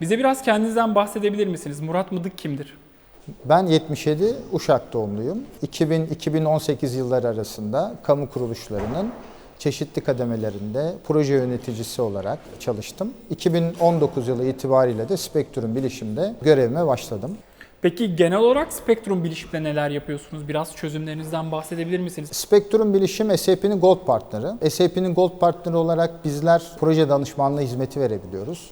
Bize biraz kendinizden bahsedebilir misiniz? Murat Mıdık kimdir? Ben 77 Uşak doğumluyum. 2000-2018 yılları arasında kamu kuruluşlarının çeşitli kademelerinde proje yöneticisi olarak çalıştım. 2019 yılı itibariyle de Spektrum Bilişim'de görevime başladım. Peki genel olarak Spektrum Bilişim'de neler yapıyorsunuz? Biraz çözümlerinizden bahsedebilir misiniz? Spektrum Bilişim SAP'nin Gold Partneri. SAP'nin Gold Partneri olarak bizler proje danışmanlığı hizmeti verebiliyoruz.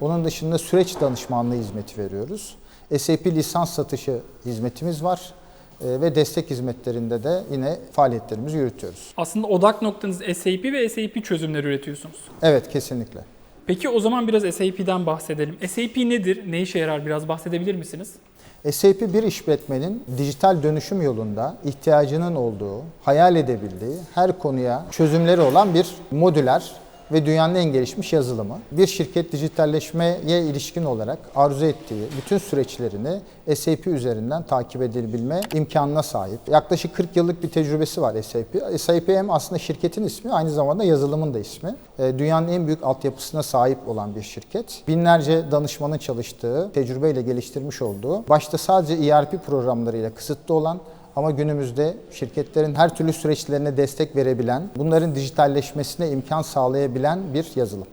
Onun dışında süreç danışmanlığı hizmeti veriyoruz. SAP lisans satışı hizmetimiz var e, ve destek hizmetlerinde de yine faaliyetlerimizi yürütüyoruz. Aslında odak noktanız SAP ve SAP çözümleri üretiyorsunuz. Evet kesinlikle. Peki o zaman biraz SAP'den bahsedelim. SAP nedir? Ne işe yarar? Biraz bahsedebilir misiniz? SAP bir işletmenin dijital dönüşüm yolunda ihtiyacının olduğu, hayal edebildiği her konuya çözümleri olan bir modüler ve dünyanın en gelişmiş yazılımı. Bir şirket dijitalleşmeye ilişkin olarak arzu ettiği bütün süreçlerini SAP üzerinden takip edebilme imkanına sahip. Yaklaşık 40 yıllık bir tecrübesi var SAP. SAP hem aslında şirketin ismi aynı zamanda yazılımın da ismi. E, Dünyanın en büyük altyapısına sahip olan bir şirket. Binlerce danışmanın çalıştığı, tecrübeyle geliştirmiş olduğu, başta sadece ERP programlarıyla kısıtlı olan ama günümüzde şirketlerin her türlü süreçlerine destek verebilen, bunların dijitalleşmesine imkan sağlayabilen bir yazılım.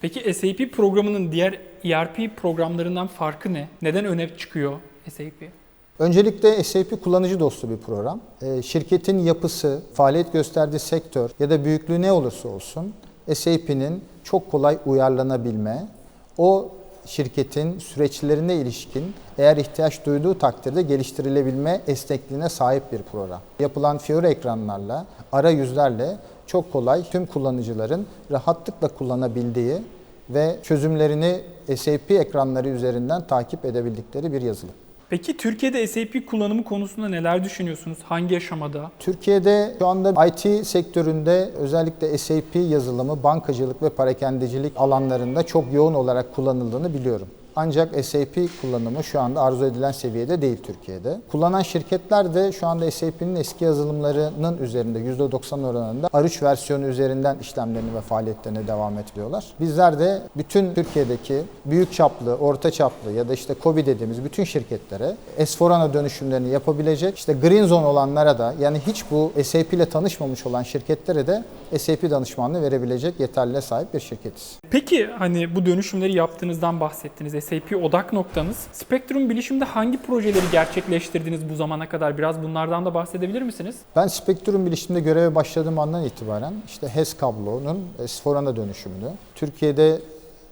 Peki SAP programının diğer ERP programlarından farkı ne? Neden öne çıkıyor SAP? Öncelikle SAP kullanıcı dostu bir program. Ee, Şirketin yapısı, faaliyet gösterdiği sektör ya da büyüklüğü ne olursa olsun SAP'nin çok kolay uyarlanabilme, o şirketin süreçlerine ilişkin eğer ihtiyaç duyduğu takdirde geliştirilebilme esnekliğine sahip bir program. Yapılan Fiori ekranlarla, arayüzlerle çok kolay tüm kullanıcıların rahatlıkla kullanabildiği ve çözümlerini SAP ekranları üzerinden takip edebildikleri bir yazılım. Peki Türkiye'de SAP kullanımı konusunda neler düşünüyorsunuz? Hangi aşamada? Türkiye'de şu anda IT sektöründe özellikle SAP yazılımı, bankacılık ve parakendecilik alanlarında çok yoğun olarak kullanıldığını biliyorum. Ancak SAP kullanımı şu anda arzu edilen seviyede değil Türkiye'de. Kullanan şirketler de şu anda SAP'nin eski yazılımlarının üzerinde %90 oranında R3 versiyonu üzerinden işlemlerini ve faaliyetlerine devam ediyorlar. Bizler de bütün Türkiye'deki büyük çaplı, orta çaplı ya da işte COBI dediğimiz bütün şirketlere S4HANA dönüşümlerini yapabilecek, işte Green Zone olanlara da yani hiç bu SAP ile tanışmamış olan şirketlere de SAP danışmanlığı verebilecek yeterliliğe sahip bir şirketiz. Peki hani bu dönüşümleri yaptığınızdan bahsettiniz. SAP odak noktanız. Spektrum Bilişim'de hangi projeleri gerçekleştirdiniz bu zamana kadar? Biraz bunlardan da bahsedebilir misiniz? Ben Spektrum Bilişim'de göreve başladığım andan itibaren işte HES kablonun S4HANA dönüşümünü Türkiye'de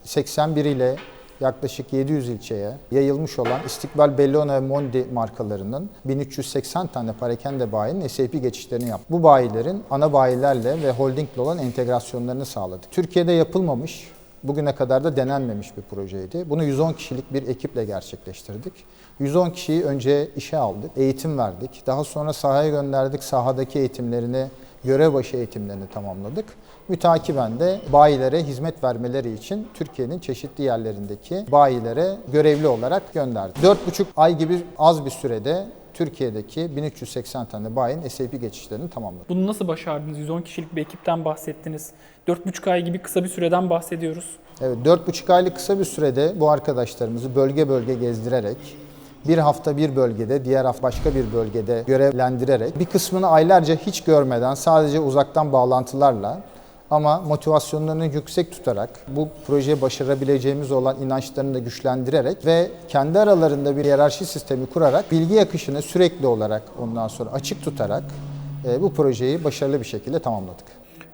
81 ile yaklaşık 700 ilçeye yayılmış olan İstikbal Bellona ve Mondi markalarının 1380 tane parakende bayinin SAP geçişlerini yaptı. Bu bayilerin ana bayilerle ve holdingle olan entegrasyonlarını sağladı. Türkiye'de yapılmamış, bugüne kadar da denenmemiş bir projeydi. Bunu 110 kişilik bir ekiple gerçekleştirdik. 110 kişiyi önce işe aldık, eğitim verdik. Daha sonra sahaya gönderdik, sahadaki eğitimlerini, görev başı eğitimlerini tamamladık. Mütakiben de bayilere hizmet vermeleri için Türkiye'nin çeşitli yerlerindeki bayilere görevli olarak gönderdik. 4,5 ay gibi az bir sürede Türkiye'deki 1380 tane bayin SAP geçişlerini tamamladı. Bunu nasıl başardınız? 110 kişilik bir ekipten bahsettiniz. 4,5 ay gibi kısa bir süreden bahsediyoruz. Evet, 4,5 aylık kısa bir sürede bu arkadaşlarımızı bölge bölge gezdirerek, bir hafta bir bölgede, diğer hafta başka bir bölgede görevlendirerek, bir kısmını aylarca hiç görmeden sadece uzaktan bağlantılarla ama motivasyonlarını yüksek tutarak, bu projeyi başarabileceğimiz olan inançlarını da güçlendirerek ve kendi aralarında bir hiyerarşi sistemi kurarak, bilgi akışını sürekli olarak ondan sonra açık tutarak e, bu projeyi başarılı bir şekilde tamamladık.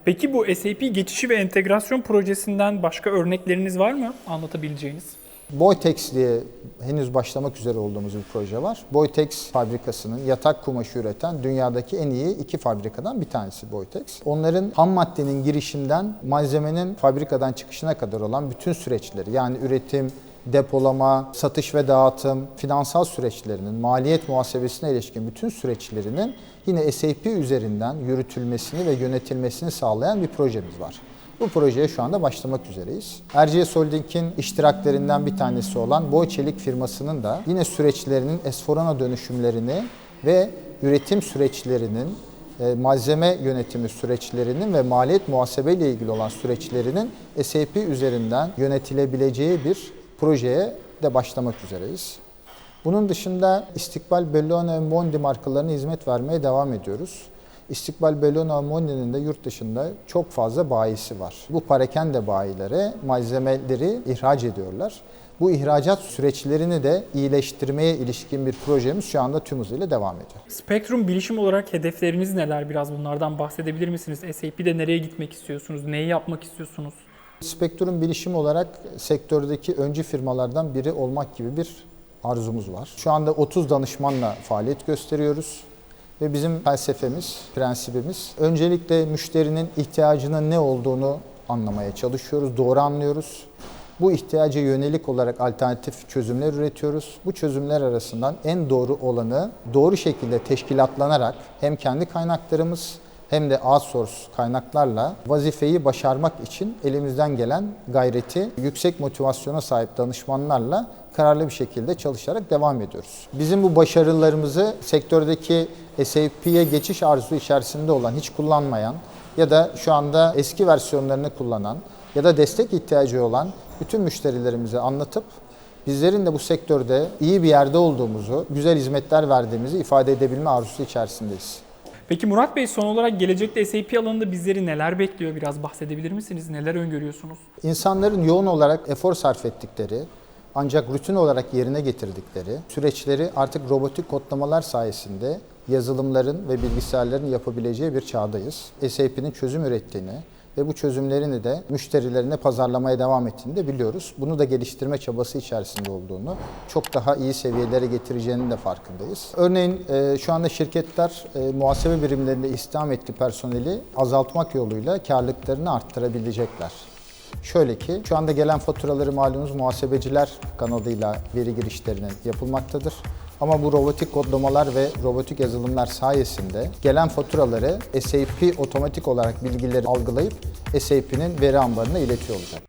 Peki bu SAP geçişi ve entegrasyon projesinden başka örnekleriniz var mı anlatabileceğiniz? Boytex diye henüz başlamak üzere olduğumuz bir proje var. Boytex fabrikasının yatak kumaşı üreten dünyadaki en iyi iki fabrikadan bir tanesi Boytex. Onların ham maddenin girişinden malzemenin fabrikadan çıkışına kadar olan bütün süreçleri yani üretim, depolama, satış ve dağıtım, finansal süreçlerinin, maliyet muhasebesine ilişkin bütün süreçlerinin yine SAP üzerinden yürütülmesini ve yönetilmesini sağlayan bir projemiz var. Bu projeye şu anda başlamak üzereyiz. Erciyes Holding'in iştiraklerinden bir tanesi olan Boyçelik firmasının da yine süreçlerinin S4HANA dönüşümlerini ve üretim süreçlerinin, e, malzeme yönetimi süreçlerinin ve maliyet muhasebe ile ilgili olan süreçlerinin SAP üzerinden yönetilebileceği bir projeye de başlamak üzereyiz. Bunun dışında İstikbal, Bellona ve Mondi markalarına hizmet vermeye devam ediyoruz. İstikbal, Bellona ve Mondi'nin de yurt dışında çok fazla bayisi var. Bu parakende bayilere malzemeleri ihraç ediyorlar. Bu ihracat süreçlerini de iyileştirmeye ilişkin bir projemiz şu anda tüm hızıyla devam ediyor. Spektrum bilişim olarak hedefleriniz neler? Biraz bunlardan bahsedebilir misiniz? SAP'de nereye gitmek istiyorsunuz? Neyi yapmak istiyorsunuz? Spektrum bilişim olarak sektördeki öncü firmalardan biri olmak gibi bir arzumuz var. Şu anda 30 danışmanla faaliyet gösteriyoruz. Ve bizim felsefemiz, prensibimiz öncelikle müşterinin ihtiyacının ne olduğunu anlamaya çalışıyoruz, doğru anlıyoruz. Bu ihtiyaca yönelik olarak alternatif çözümler üretiyoruz. Bu çözümler arasından en doğru olanı doğru şekilde teşkilatlanarak hem kendi kaynaklarımız hem de outsource kaynaklarla vazifeyi başarmak için elimizden gelen gayreti yüksek motivasyona sahip danışmanlarla kararlı bir şekilde çalışarak devam ediyoruz. Bizim bu başarılarımızı sektördeki SAP'ye geçiş arzusu içerisinde olan, hiç kullanmayan ya da şu anda eski versiyonlarını kullanan ya da destek ihtiyacı olan bütün müşterilerimize anlatıp bizlerin de bu sektörde iyi bir yerde olduğumuzu, güzel hizmetler verdiğimizi ifade edebilme arzusu içerisindeyiz. Peki Murat Bey son olarak gelecekte SAP alanında bizleri neler bekliyor? Biraz bahsedebilir misiniz? Neler öngörüyorsunuz? İnsanların yoğun olarak efor sarf ettikleri ancak rutin olarak yerine getirdikleri süreçleri artık robotik kodlamalar sayesinde yazılımların ve bilgisayarların yapabileceği bir çağdayız. SAP'nin çözüm ürettiğini ve bu çözümlerini de müşterilerine pazarlamaya devam ettiğini de biliyoruz. Bunu da geliştirme çabası içerisinde olduğunu, çok daha iyi seviyelere getireceğinin de farkındayız. Örneğin e, şu anda şirketler e, muhasebe birimlerinde istihdam ettiği personeli azaltmak yoluyla karlılıklarını arttırabilecekler. Şöyle ki şu anda gelen faturaları malumunuz muhasebeciler kanalıyla veri girişlerinin yapılmaktadır. Ama bu robotik kodlamalar ve robotik yazılımlar sayesinde gelen faturaları SAP otomatik olarak bilgileri algılayıp SAP'nin veri ambarına iletiyor olacak.